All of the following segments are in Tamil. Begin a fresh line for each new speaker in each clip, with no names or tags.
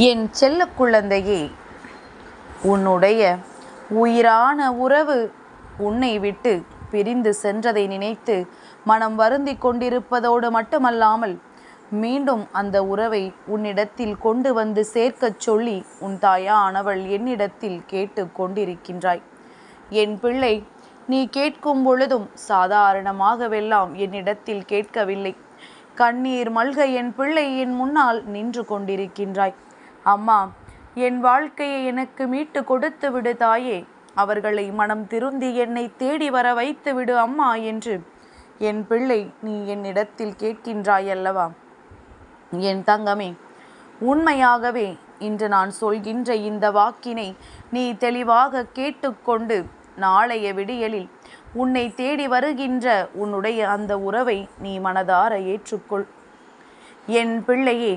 என் செல்ல குழந்தையே உன்னுடைய உயிரான உறவு உன்னை விட்டு பிரிந்து சென்றதை நினைத்து மனம் வருந்திக் கொண்டிருப்பதோடு மட்டுமல்லாமல் மீண்டும் அந்த உறவை உன்னிடத்தில் கொண்டு வந்து சேர்க்கச் சொல்லி உன் தாயானவள் என்னிடத்தில் கேட்டு கொண்டிருக்கின்றாய். என் பிள்ளை நீ கேட்கும் பொழுதும் சாதாரணமாகவெல்லாம் என்னிடத்தில் கேட்கவில்லை. கண்ணீர் மல்க என் பிள்ளை என் முன்னால் நின்று கொண்டிருக்கின்றாய். அம்மா என் வாழ்க்கையை எனக்கு மீட்டு கொடுத்து விடு தாயே. அவர்களை மனம் திருந்தி என்னை தேடி வர வைத்து விடு அம்மா என்று. என் பிள்ளை நீ என்னிடத்தில் கேட்கின்றாய் அல்லவா என் தங்கமே உண்மையாகவே இன்று நான் சொல்கின்ற இந்த வாக்கினை நீ தெளிவாக கேட்டுக்கொண்டு நாளைய விடியலில் உன்னை தேடி வருகின்ற உன்னுடைய அந்த உறவை நீ மனதார ஏற்றுக்கொள். என் பிள்ளையே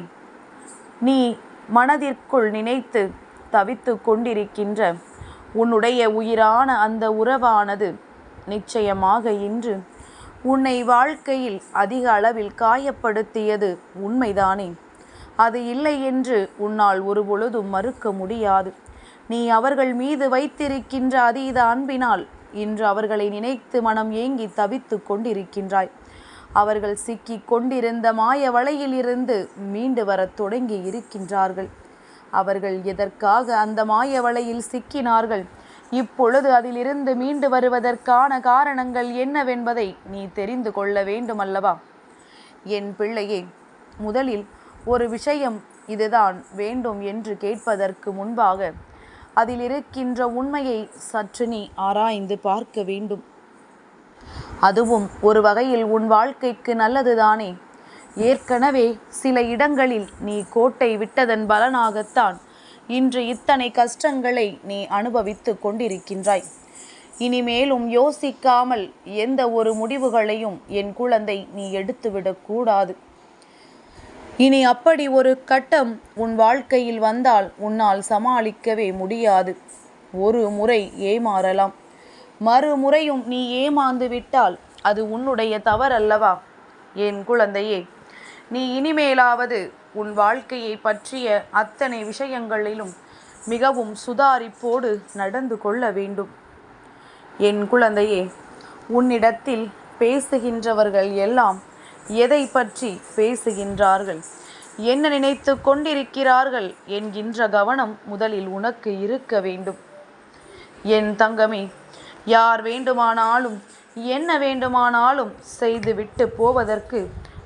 நீ மனதிற்குள் நினைத்து தவித்து கொண்டிருக்கின்ற உன்னுடைய உயிரான அந்த உறவானது நிச்சயமாக இன்று உன்னை வாழ்க்கையில் அதிக அளவில் காயப்படுத்தியது உண்மைதானே? அது இல்லை என்று உன்னால் ஒரு பொழுதும் மறுக்க முடியாது. நீ அவர்கள் மீது வைத்திருக்கின்ற அதீத அன்பினால் இன்று அவர்களை நினைத்து மனம் ஏங்கி தவித்து கொண்டிருக்கின்றாய். அவர்கள் சிக்கி கொண்டிருந்த மாய வலையிலிருந்து மீண்டு வரத் தொடங்கி இருக்கின்றார்கள். அவர்கள் எதற்காக அந்த மாய வலையில் சிக்கினார்கள்? இப்பொழுது அதிலிருந்து மீண்டு வருவதற்கான காரணங்கள் என்னவென்பதை நீ தெரிந்து கொள்ள வேண்டுமல்லவா? என் பிள்ளையே முதலில் ஒரு விஷயம் இதுதான் வேண்டும் என்று கேட்பதற்கு முன்பாக அதில் இருக்கின்ற உண்மையை சற்று நீ ஆராய்ந்து பார்க்க வேண்டும். அதுவும் ஒரு வகையில் உன் வாழ்க்கைக்கு நல்லதுதானே. ஏற்கனவே சில இடங்களில் நீ கோட்டை விட்டதன் பலனாகத்தான் இன்று இத்தனை கஷ்டங்களை நீ அனுபவித்து கொண்டிருக்கின்றாய். இனிமேலும் யோசிக்காமல் எந்த ஒரு முடிவுகளையும் என் குழந்தை நீ எடுத்துவிடக்கூடாது இனி அப்படி ஒரு கட்டம் உன் வாழ்க்கையில் வந்தால் உன்னால் சமாளிக்கவே முடியாது. ஒரு முறை ஏமாறலாம். மறுமுறையும் நீ ஏமாந்து விட்டால் அது உன்னுடைய தவறல்லவா? என் குழந்தையே நீ இனிமேலாவது உன் வாழ்க்கையை பற்றிய அத்தனை விஷயங்களிலும் மிகவும் சுதாரிப்போடு நடந்து கொள்ள வேண்டும். என் குழந்தையே உன்னிடத்தில் பேசுகின்றவர்கள் எல்லாம் எதை பற்றி பேசுகின்றார்கள்? என்ன நினைத்து கொண்டிருக்கிறார்கள்? என்கின்ற கவனம் முதலில் உனக்கு இருக்க வேண்டும். என் தங்கமே யார் வேண்டுமானாலும் என்ன வேண்டுமானாலும் செய்துவிட்டு போவதற்கு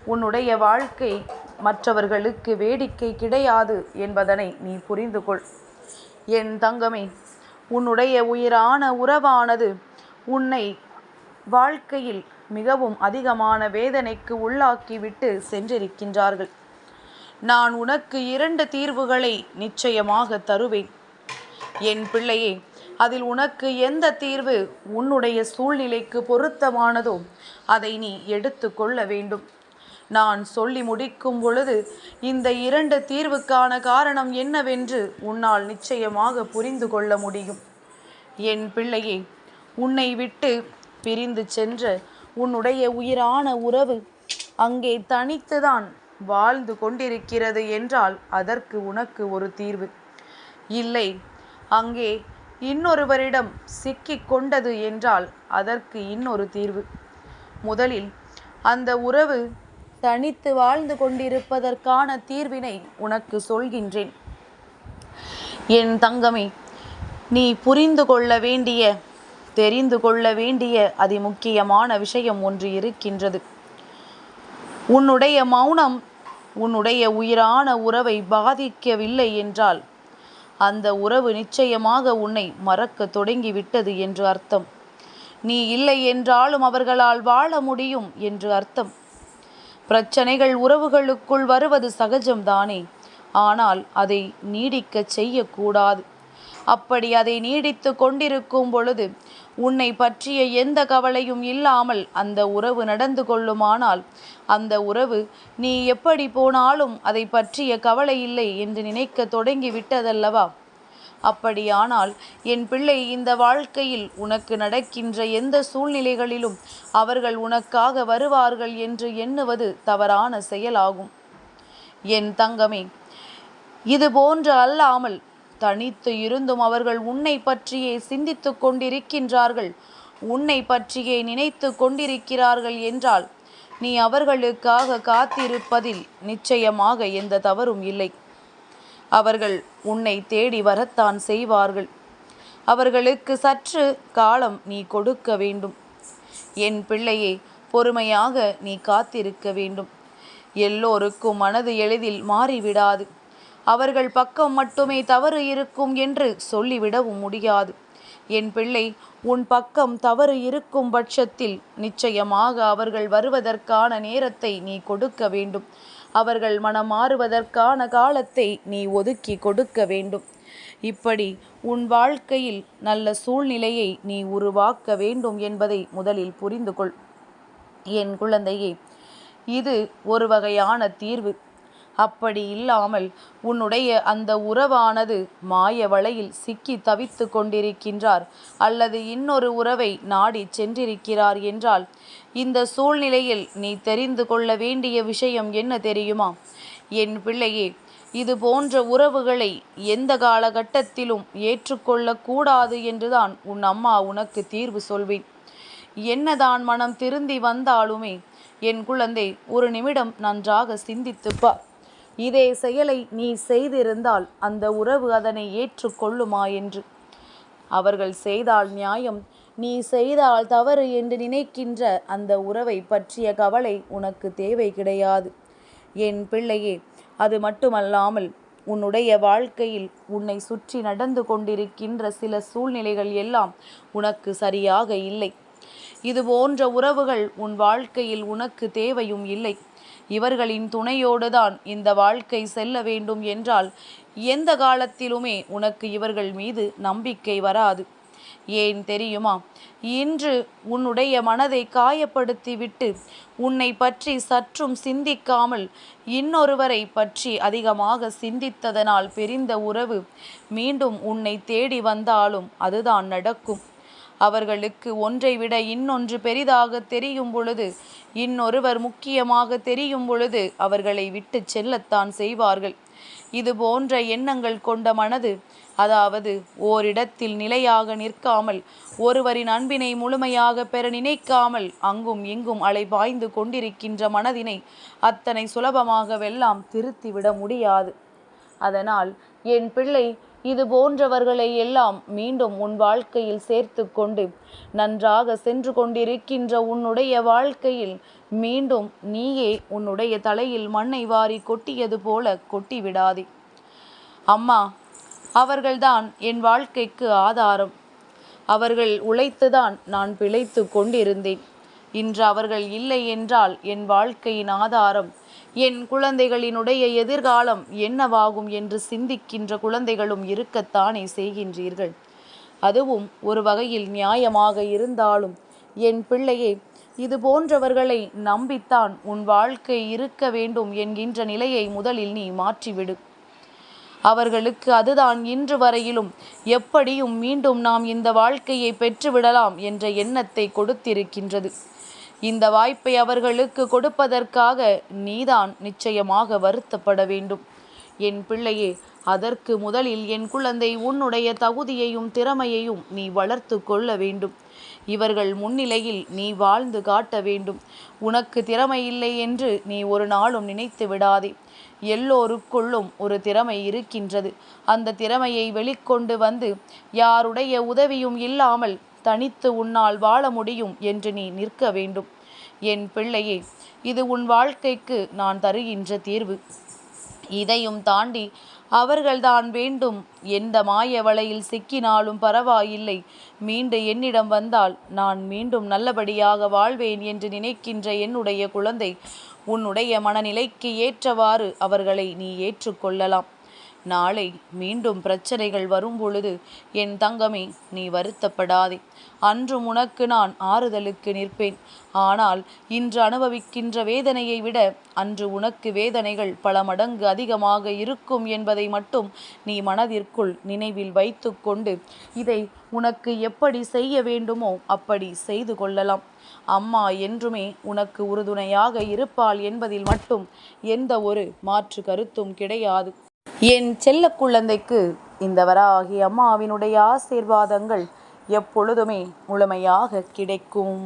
உன்னுடைய வாழ்க்கை மற்றவர்களுக்கு வேடிக்கை கிடையாது என்பதனை நீ புரிந்து கொள். என் தங்கமே உன்னுடைய உயிரான உறவானது உன்னை வாழ்க்கையில் மிகவும் அதிகமான வேதனைக்கு உள்ளாக்கிவிட்டு சென்றிருக்கின்றார்கள். நான் உனக்கு இரண்டு தீர்வுகளை நிச்சயமாக தருவேன். என் பிள்ளையே அதில் உனக்கு எந்த தீர்வு உன்னுடைய சூழ்நிலைக்கு பொருத்தமானதோ அதை நீ எடுத்துக்கொள்ள வேண்டும். நான் சொல்லி முடிக்கும் பொழுது இந்த இரண்டு தீர்வுக்கான காரணம் என்னவென்று உன்னால் நிச்சயமாக புரிந்து கொள்ள முடியும். என் பிள்ளையே உன்னை விட்டு பிரிந்து சென்ற உன்னுடைய உயிரான உறவு அங்கே தனித்துதான் வாழ்ந்து கொண்டிருக்கிறது என்றால் அதற்கு உனக்கு ஒரு தீர்வு. இல்லை அங்கே இன்னொருவரிடம் சிக்கிக் கொண்டது என்றால் அதற்கு இன்னொரு தீர்வு. முதலில் அந்த உறவு தனித்து வாழ்ந்து கொண்டிருப்பதற்கான தீர்வினை உனக்கு சொல்கின்றேன். என் தங்கமே நீ புரிந்து கொள்ள வேண்டிய தெரிந்து கொள்ள வேண்டிய அதிமுக்கியமான விஷயம் ஒன்று இருக்கின்றது. உன்னுடைய மௌனம் உன்னுடைய உயிரான உறவை பாதிக்கவில்லை என்றால் அந்த உறவு நிச்சயமாக உன்னை மறக்க தொடங்கிவிட்டது என்று அர்த்தம். நீ இல்லை என்றாலும் அவர்களால் வாழ முடியும் என்று அர்த்தம். பிரச்சனைகள் உறவுகளுக்குள் வருவது சகஜம்தானே. ஆனால் அதை நீடிக்கச் செய்யக்கூடாது. அப்படி அதை நீடித்து கொண்டிருக்கும் பொழுது உன்னை பற்றிய எந்த கவலையும் இல்லாமல் அந்த உறவு நடந்து கொள்ளுமானால் அந்த உறவு. நீ எப்படி போனாலும் அதை பற்றிய கவலை இல்லை என்று நினைக்க தொடங்கி விட்டதல்லவா? அப்படியானால் என் பிள்ளை இந்த வாழ்க்கையில் உனக்கு நடக்கின்ற எந்த சூழ்நிலைகளிலும் அவர்கள் உனக்காக வருவார்கள் என்று எண்ணுவது தவறான செயலாகும். என் தங்கமே இது போன்று அல்லாமல் தனித்து இருந்தும் அவர்கள் உன்னை பற்றியே சிந்தித்து கொண்டிருக்கின்றார்கள். உன்னை பற்றியே நினைத்து கொண்டிருக்கிறார்கள் என்றால் நீ அவர்களுக்காக காத்திருப்பதில் நிச்சயமாக எந்த தவறும் இல்லை. அவர்கள் உன்னை தேடி வரத்தான் செய்வார்கள். அவர்களுக்கு சற்று காலம் நீ கொடுக்க வேண்டும். என் பிள்ளையே பொறுமையாக நீ காத்திருக்க வேண்டும். எல்லோருக்கும் மனது எளிதில் மாறிவிடாது. அவர்கள் பக்கம் மட்டுமே தவறு இருக்கும் என்று சொல்லிவிடவும் முடியாது. என் பிள்ளை உன் பக்கம் தவறு இருக்கும் பட்சத்தில் நிச்சயமாக அவர்கள் வருவதற்கான நேரத்தை நீ கொடுக்க வேண்டும். அவர்கள் மனம் மாறுவதற்கான காலத்தை நீ ஒதுக்கி கொடுக்க வேண்டும். இப்படி உன் வாழ்க்கையில் நல்ல சூழ்நிலையை நீ உருவாக்க வேண்டும் என்பதை முதலில் புரிந்து கொள் என் குழந்தையே இது ஒரு வகையான தீர்வு. அப்படி இல்லாமல் உன்னுடைய அந்த உறவானது மாய வலையில் சிக்கி தவித்து கொண்டிருக்கின்றார் அல்லது இன்னொரு உறவை நாடி சென்றிருக்கிறார் என்றால் இந்த சூழ்நிலையில் நீ தெரிந்து கொள்ள வேண்டிய விஷயம் என்ன தெரியுமா? என் பிள்ளையே இது போன்ற உறவுகளை எந்த காலகட்டத்திலும் ஏற்றுக்கொள்ளக்கூடாது என்றுதான் உன் அம்மா உனக்கு தீர்வு சொல்வேன். என்னதான் மனம் திருந்தி வந்தாலுமே என் குழந்தை ஒரு நிமிடம் நன்றாக சிந்தித்துப்பார் இதே செயலை நீ செய்திருந்தால் அந்த உறவு அதனை ஏற்றுக்கொள்ளுமா என்று. அவர்கள் செய்தால் நியாயம். நீ செய்தால் தவறு என்று நினைக்கின்ற அந்த உறவை பற்றிய கவலை உனக்கு தேவை கிடையாது. என் பிள்ளையே அது மட்டுமல்லாமல் உன்னுடைய வாழ்க்கையில் உன்னை சுற்றி நடந்து கொண்டிருக்கின்ற சில சூழ்நிலைகள் எல்லாம் உனக்கு சரியாக இல்லை. இது போன்ற உறவுகள் உன் வாழ்க்கையில் உனக்கு தேவையும் இல்லை. இவர்களின் துணையோடுதான் இந்த வாழ்க்கை செல்ல வேண்டும் என்றால் எந்த காலத்திலுமே உனக்கு இவர்கள் மீது நம்பிக்கை வராது. ஏன் தெரியுமா? இன்று உன்னுடைய மனதை காயப்படுத்திவிட்டு உன்னை பற்றி சற்றும் சிந்திக்காமல் இன்னொருவரை பற்றி அதிகமாக சிந்தித்ததனால் பிரிந்த உறவு மீண்டும் உன்னை தேடி வந்தாலும் அதுதான் நடக்கும். அவர்களுக்கு ஒன்றை விட இன்னொன்று பெரிதாக தெரியும் பொழுது இன்னொருவர் முக்கியமாக தெரியும் பொழுது அவர்களை விட்டு செல்லத்தான் செய்வார்கள். இது போன்ற எண்ணங்கள் கொண்ட மனது அதாவது ஓரிடத்தில் நிலையாக நிற்காமல் ஒருவரின் அன்பினை முழுமையாக பெற நினைக்காமல் அங்கும் இங்கும் அலைபாய்ந்து கொண்டிருக்கின்ற மனதினை அத்தனை சுலபமாகவெல்லாம் திருத்திவிட முடியாது. அதனால் என் பிள்ளை இது போன்றவர்களை எல்லாம் மீண்டும் உன் வாழ்க்கையில் சேர்த்து கொண்டு நன்றாக சென்று கொண்டிருக்கின்ற உன்னுடைய வாழ்க்கையில் மீண்டும் நீயே உன்னுடைய தலையில் மண்ணை வாரி கொட்டியது போல கொட்டி விடாதே அம்மா அவர்கள்தான் என் வாழ்க்கைக்கு ஆதாரம். அவர்கள் உழைத்துதான் நான் பிழைத்து கொண்டிருந்தேன். இன்று அவர்கள் இல்லை என்றால் என் வாழ்க்கையின் ஆதாரம் என் குழந்தைகளினுடைய எதிர்காலம் என்னவாகும் என்று சிந்திக்கின்ற குழந்தைகளும் இருக்கத்தானே செய்கின்றீர்கள்? அதுவும் ஒரு வகையில் நியாயமாக இருந்தாலும் என் பிள்ளையே இது போன்றவர்களை நம்பித்தான் உன் வாழ்க்கை இருக்க வேண்டும் என்கின்ற நிலையை முதலில் நீ மாற்றிவிடு. அவர்களுக்கு அதுதான் இன்று வரையிலும் எப்படியும் மீண்டும் நாம் இந்த வாழ்க்கையை பெற்றுவிடலாம் என்ற எண்ணத்தை கொடுத்திருக்கின்றது. இந்த வாய்ப்பை அவர்களுக்கு கொடுப்பதற்காக நீதான் நிச்சயமாக வருத்தப்பட வேண்டும். என் பிள்ளையே அதற்கு முதலில் என் குழந்தை உன்னுடைய தகுதியையும் திறமையையும் நீ வளர்த்து கொள்ள வேண்டும். இவர்கள் முன்னிலையில் நீ வாழ்ந்து காட்ட வேண்டும். உனக்கு திறமை இல்லை என்று நீ ஒரு நாளும் நினைத்து விடாதே. எல்லோருக்குள்ளும் ஒரு திறமை இருக்கின்றது. அந்த திறமையை வெளிக்கொண்டு வந்து யாருடைய உதவியும் இல்லாமல் தனித்து உன்னால் வாழ முடியும் என்று நீ நிற்க வேண்டும். என் பிள்ளையே இது உன் வாழ்க்கைக்கு நான் தருகின்ற தீர்வு. இதையும் தாண்டி அவர்கள்தான் வேண்டும். எந்த மாய வலையில் சிக்கினாலும் பரவாயில்லை. மீண்டு என்னிடம் வந்தால் நான் மீண்டும் நல்லபடியாக வாழ்வேன் என்று நினைக்கின்ற என்னுடைய குழந்தை உன்னுடைய மனநிலைக்கு ஏற்றவாறு அவர்களை நீ ஏற்றுக்கொள்ளலாம். நாளை மீண்டும் பிரச்சனைகள் வரும்பொழுது என் தங்கமே நீ வருத்தப்படாதே. அன்றும் உனக்கு நான் ஆறுதலுக்கு நிற்பேன். ஆனால் இன்று அனுபவிக்கின்ற வேதனையை விட அன்று உனக்கு வேதனைகள் பல மடங்கு அதிகமாக இருக்கும் என்பதை மட்டும் நீ மனதிற்குள் நினைவில் வைத்துக்கொண்டு இதை உனக்கு எப்படி செய்ய வேண்டுமோ அப்படி செய்து கொள்ளலாம். அம்மா என்றுமே உனக்கு உறுதுணையாக இருப்பாள் என்பதில் மட்டும் எந்த ஒரு மாற்று கருத்தும் கிடையாது. என் செல்ல குழந்தைக்கு இந்த வராகி அம்மாவினுடைய ஆசீர்வாதங்கள் எப்பொழுதுமே முழுமையாக கிடைக்கும்.